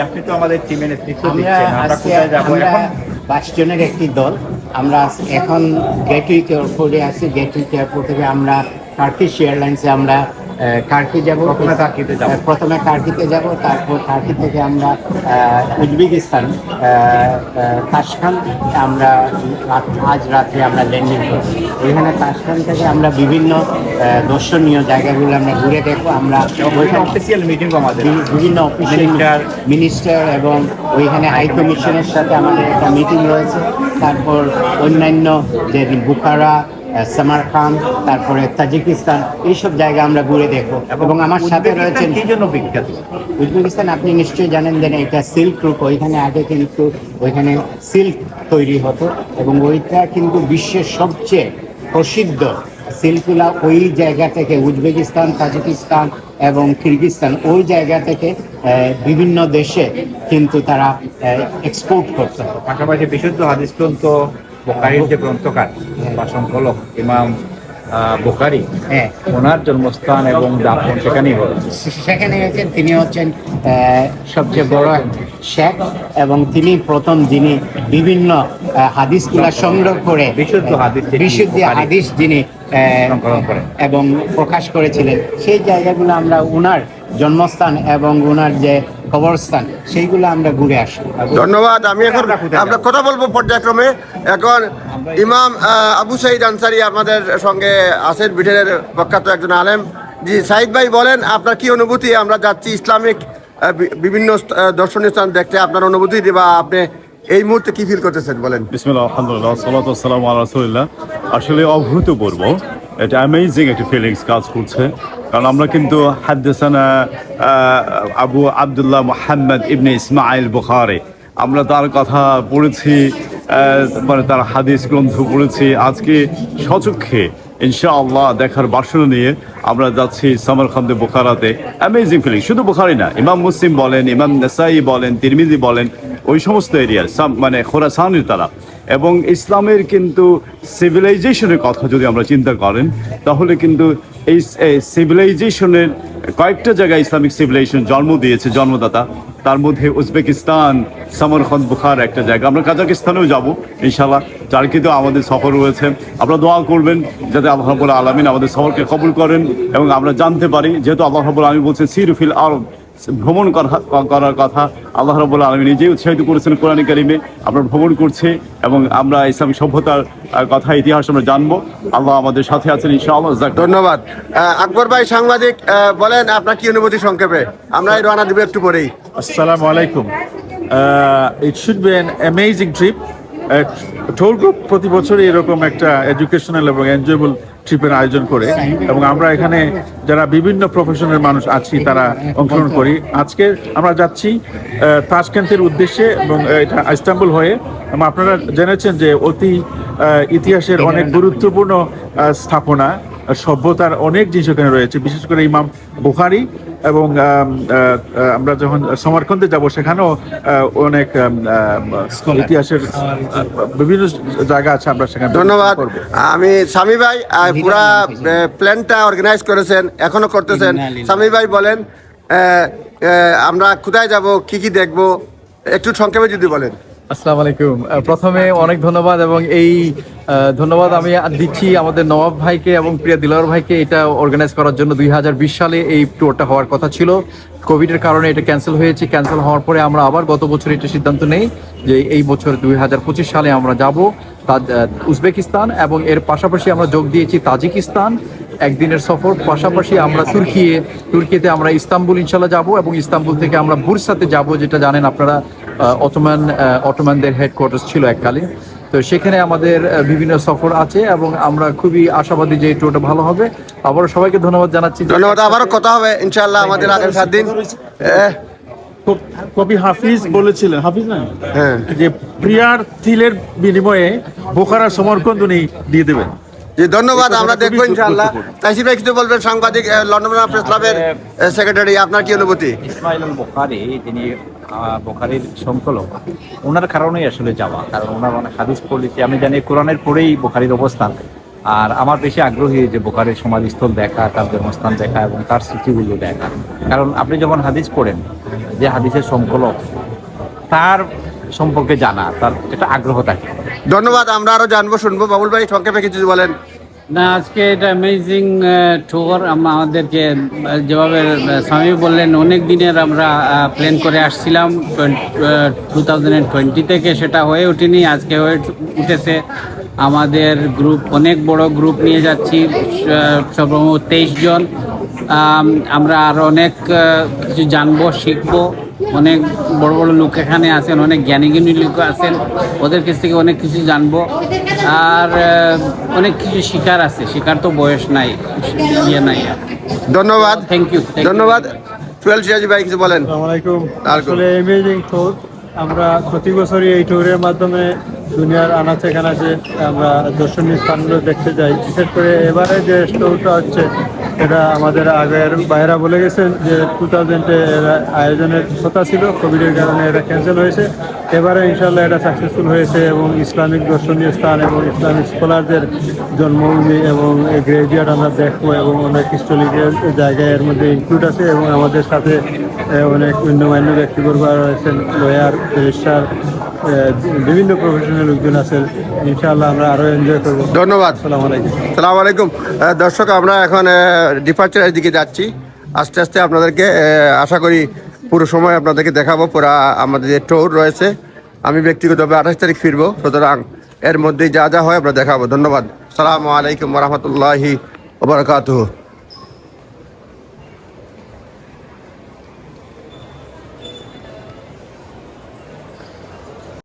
আপনি তো আমাদের টিমের নেতৃত্ব দিচ্ছেন আমরা আজকে কোথায় যাব? আমরা এখন বাইশ একটি দল। আমরা এখন গেটউইক এয়ারপোর্টে আছি। গেটউইক এয়ারপোর্ট থেকে আমরা টার্কিশ এয়ারলাইন্সে আমরা টার্কি যাব প্রথমে টার্কিতে যাব। প্রথমে টার্কিতে যাব তারপর টার্কি থেকে আমরা উজবেকিস্তান তাসখান আমরা আজ রাত্রে আমরা ল্যান্ডিং করব এখানে তাসখান থেকে আমরা বিভিন্ন দর্শনীয় জায়গাগুলো আমরা ঘুরে দেখব আমরা অফিসিয়াল মিটিং আমাদের বিভিন্ন অফিসিয়াল. মিনিস্টার এবং ওইখানে হাই কমিশনের সাথে আমাদের একটা মিটিং রয়েছে তারপর অন্যান্য যে বুখারা সামারখান তারপরে তাজিকিস্তান এইসব জায়গা আমরা ঘুরে দেখব। এবং আমার সাথে রয়েছেন কি জন্য বিখ্যাত? উজবেকিস্তান আপনি নিশ্চয়ই জানেন যে এটা সিল্ক রুট ওইখানে আগে কিন্তু ওইখানে সিল্ক তৈরি হতো এবং ওইটা কিন্তু বিশ্বের সবচেয়ে প্রসিদ্ধ সিল্কগুলা ওই জায়গা থেকে উজবেকিস্তান তাজিকিস্তান এবং কিরগিস্তান ওই জায়গা থেকে বিভিন্ন দেশে কিন্তু তারা এক্সপোর্ট করতো। পাশাপাশি বিশুদ্ধ হাদিস বোকারির যে গ্রন্থকার বা সংকলক ইমাম বোকারি হ্যাঁ। ওনার জন্মস্থান এবং দাফন সেখানেই হলো। সেখানে হয়েছেন তিনি হচ্ছেন সবচেয়ে বড় শেখ এবং তিনি প্রথম যিনি বিভিন্ন হাদিসগুলা সংগ্রহ করে বিশুদ্ধ হাদিস বিশুদ্ধ হাদিস যিনি। এবং প্রকাশ করেছিলেন। সেই জায়গাগুলো আমরা উনার জন্মস্থান এবং উনার যে কবরস্থান সেইগুলো আমরা ঘুরে আসি ধন্যবাদ আমি এখন আমরা কথা বলব পর্যায়ক্রমে। এখন ইমাম আবু সাইদ আনসারি আমাদের সঙ্গে আছেন ব্রিটেনের প্রখ্যাত একজন আলেম। জি সাইদ ভাই বলেন আপনার কি অনুভূতি? আমরা যাচ্ছি ইসলামিক বিভিন্ন দর্শনীয় স্থান দেখতে। আপনার অনুভূতি বা আপনি এই মুহূর্তে কি ফিল করতেছেন বলেন? বিসমিল্লাহ আলহামদুলিল্লাহ আসসালাম আল্লাহ আসলে অভূতপূর্ব এটা অ্যামেজিং একটি ফিলিংস কাজ করছে কারণ আমরা কিন্তু হাদ্দেসানা আবু আবদুল্লাহ মোহাম্মদ ইবনে ইসমাইল বুখারে আমরা তার কথা পড়েছি মানে তার হাদিস গ্রন্থ পড়েছি আজকে সচক্ষে ইনশাআল্লাহ দেখার বাসনা নিয়ে আমরা যাচ্ছি সামারখান্দে বোখারাতে অ্যামেজিং ফিলিং শুধু বোখারি না ইমাম মুসলিম বলেন ইমাম নেসাই বলেন তিরমিজি বলেন ওই সমস্ত এরিয়ার মানে খোরাসানের তারা এবং ইসলামের কিন্তু সিভিলাইজেশনের কথা যদি আমরা চিন্তা করেন, তাহলে কিন্তু এই সিভিলাইজেশনের কয়েকটা জায়গায় ইসলামিক সিভিলাইজেশন জন্ম দিয়েছে, জন্মদাতা। তার মধ্যে উজবেকিস্তান, সামরখন্দ, বুখার একটা জায়গা। আমরা কাজাকিস্তানেও যাব ইনশাল্লাহ যার কিন্তু আমাদের সফর রয়েছে। আপনারা দোয়া করবেন যাতে আল্লাহ রাবুল আলমিন আমাদের সফরকে কবুল করেন এবং আমরা জানতে পারি, যেহেতু আল্লাহ রাবুল আলমী বলছেন সিরুফিল আরব ভ্রমণ করা- করার কথা আল্লাহ রবুল্লা আলমী নিজেই উৎসাহিত করেছেন কোরআন কারিমে। আমরা ভ্রমণ করছি এবং আমরা ইসলামিক সভ্যতার কথা ইতিহাস আমরা জানব। আল্লাহ আমাদের সাথে আছেন ইনশাআল্লাহ। ধন্যবাদ। আকবর ভাই সাংবাদিক বলেন আপনার কি অনুভূতি সংক্ষেপে? আমরা এই রানা দিব একটু পরেই। আসসালামু আলাইকুম। It should should be amazing trip. Toll group প্রতি বছরই এরকম একটা এডুকেশনাল এবং এনজয়েবল ট্রিপের আয়োজন করে এবং আমরা এখানে যারা বিভিন্ন প্রফেশনের মানুষ আছি, তারা অংশগ্রহণ করি। আজকে আমরা যাচ্ছি তাসকেন্তের উদ্দেশ্যে এবং এটা ইস্তাম্বুল হয়ে। এবং আপনারা জেনেছেন যে অতি ইতিহাসের অনেক গুরুত্বপূর্ণ স্থাপনা। সভ্যতার অনেক জিনিস ওখানে রয়েছে। বিশেষ করে ইমাম বুখারি এবং আমরা যখন সমরকন্দে যাব সেখানেও অনেক ইতিহাসের বিভিন্ন জায়গা আছে আমরা সেখানে ধন্যবাদ। আমি স্বামী ভাই পুরা প্ল্যানটা অর্গানাইজ করেছেন এখনও করতেছেন। স্বামী ভাই বলেন আমরা কোথায় যাব কি কি দেখব একটু সংক্ষেপে যদি বলেন। আসসালামু আলাইকুম। প্রথমে অনেক ধন্যবাদ এবং এই ধন্যবাদ আমি দিচ্ছি আমাদের নবাব ভাইকে এবং প্রিয়া দিলার ভাইকে। এটা অর্গানাইজ করার জন্য দুই হাজার বিশ সালে এই ট্যুরটা হওয়ার কথা ছিল। কোভিডের কারণে এটা ক্যান্সেল হয়েছে। ক্যান্সেল হওয়ার পরে আমরা আবার গত বছর এটা সিদ্ধান্ত নেই যে এই বছর দুই হাজার পঁচিশ সালে আমরা যাব উজবেকিস্তান এবং এর পাশাপাশি আমরা যোগ দিয়েছি তাজিকিস্তান। একদিনের সফর, পাশাপাশি আমরা তুর্কিয়ে, তুর্কিতে আমরা ইস্তাম্বুল ইনশাল্লাহ যাব এবং ইস্তাম্বুল থেকে আমরা বুরসাতে যাব, যেটা জানেন আপনারা আহ, অটোমানদের হেডকোয়ার্টার্স ছিল এককালীন তো সেখানে আমাদের বিভিন্ন সফর আছে এবং আমরা খুবই আশাবাদী যে এই ট্যুরটা ভালো হবে। আবারও সবাইকে ধন্যবাদ জানাচ্ছি। ধন্যবাদ আবারও কথা হবে ইনশাআল্লাহ আমাদের আগামী সাত দিন। কবি হাফিজ বলেছিলেন হাফিজ না? হ্যাঁ। যে প্রিয়ার তিলের বিনিময়ে বোখারা সমরকন্দ উনি দিয়ে দেবেন। জি ধন্যবাদ আমরা দেখব ইনশাআল্লাহ। তাইসি ভাই কিছু বলবেন সাংবাদিক লন্ডন প্রেস ক্লাবের সেক্রেটারি আপনার কি অনুভূতি? ইসমাইল বোখারি তিনি বোখারির সংকলক ওনার কারণেই আসলে যাওয়া, কারণ ওনার অনেক হাদিস পড়েছি। আমি জানি কোরআনের পরেই বোখারির অবস্থান। আর আমার বেশি আগ্রহী যে বোকারের সমাধিস্থল দেখা, তার জন্মস্থান দেখা এবং তার স্মৃতিগুলো দেখা। কারণ আপনি যখন হাদিস পড়েন, যে হাদিসের সংকলক তার সম্পর্কে জানা, তার একটা আগ্রহ থাকে। ধন্যবাদ, আমরা আরও জানব, শুনব। বাবুল ভাই, সংক্ষেপে কিছু বলেন। না, আজকে এটা অ্যামেজিং ট্যুর আমাদেরকে যেভাবে স্বামী বললেন, অনেক দিনের আমরা প্ল্যান করে আসছিলাম। টু থাউজেন্ড টোয়েন্টি থেকে সেটা হয়ে ওঠেনি, আজকে হয়ে উঠেছে। আমাদের গ্রুপ অনেক বড় গ্রুপ নিয়ে যাচ্ছি সর্বমোট তেইশ জন। আমরা আরও অনেক কিছু জানব, শিখব। অনেক বড় বড় লোক এখানে আছেন, অনেক জ্ঞানী জ্ঞানী লোক আছেন। ওদের কাছ থেকে অনেক কিছু জানব। আর অনেক কিছু শিকার আছে। শিকার তো বয়স নাই ইয়ে নাই ধন্যবাদ। থ্যাংক ইউ ধন্যবাদ। টুয়েলভ সিরাজি ভাই কিছু বলেন। আসলে ট্যুর আমরা প্রতি বছরই এই ট্যুরের মাধ্যমে দুনিয়ার আনাচে কানাচে আমরা দর্শনীয় স্থানগুলো দেখতে যাই। বিশেষ করে এবারে যে ট্যুরটা হচ্ছে এটা আমাদের আগের বাইরা বলে গেছেন যে টু থাউজেন্ডে আয়োজনের কথা ছিল কোভিডের কারণে এটা ক্যান্সেল হয়েছে। এবারে ইনশাল্লাহ এটা সাকসেসফুল হয়েছে এবং ইসলামিক দর্শনীয় স্থান এবং ইসলামিক স্কলারদের জন্মভূমি এবং গ্রেভিয়ার্ড আমরা দেখব এবং অনেক হিস্টোরিক্যাল জায়গায় এর মধ্যে ইনক্লুড আছে এবং আমাদের সাথে অনেক গণ্যমান্য ব্যক্তিবর্গ রয়েছেন, লয়ার ব্যারিস্টার বিভিন্ন প্রফেশনাল লোকজন আছেন ইনশাআল্লাহ আমরা আরও এনজয় করব। ধন্যবাদ। আসসালামু আলাইকুম। সালাম আলাইকুম। দর্শক আমরা এখন ডিপার্চারের দিকে যাচ্ছি। আস্তে আস্তে আপনাদেরকে আশা করি পুরো সময় আপনাদেরকে দেখাবো পুরা আমাদের যে ট্যুর রয়েছে। আমি ব্যক্তিগতভাবে আঠাশ তারিখ ফিরবো সুতরাং এর মধ্যেই যা যা হয় আমরা দেখাবো। ধন্যবাদ। সালামু আলাইকুম রহমতুল্লাহি ওবরাকাতুহ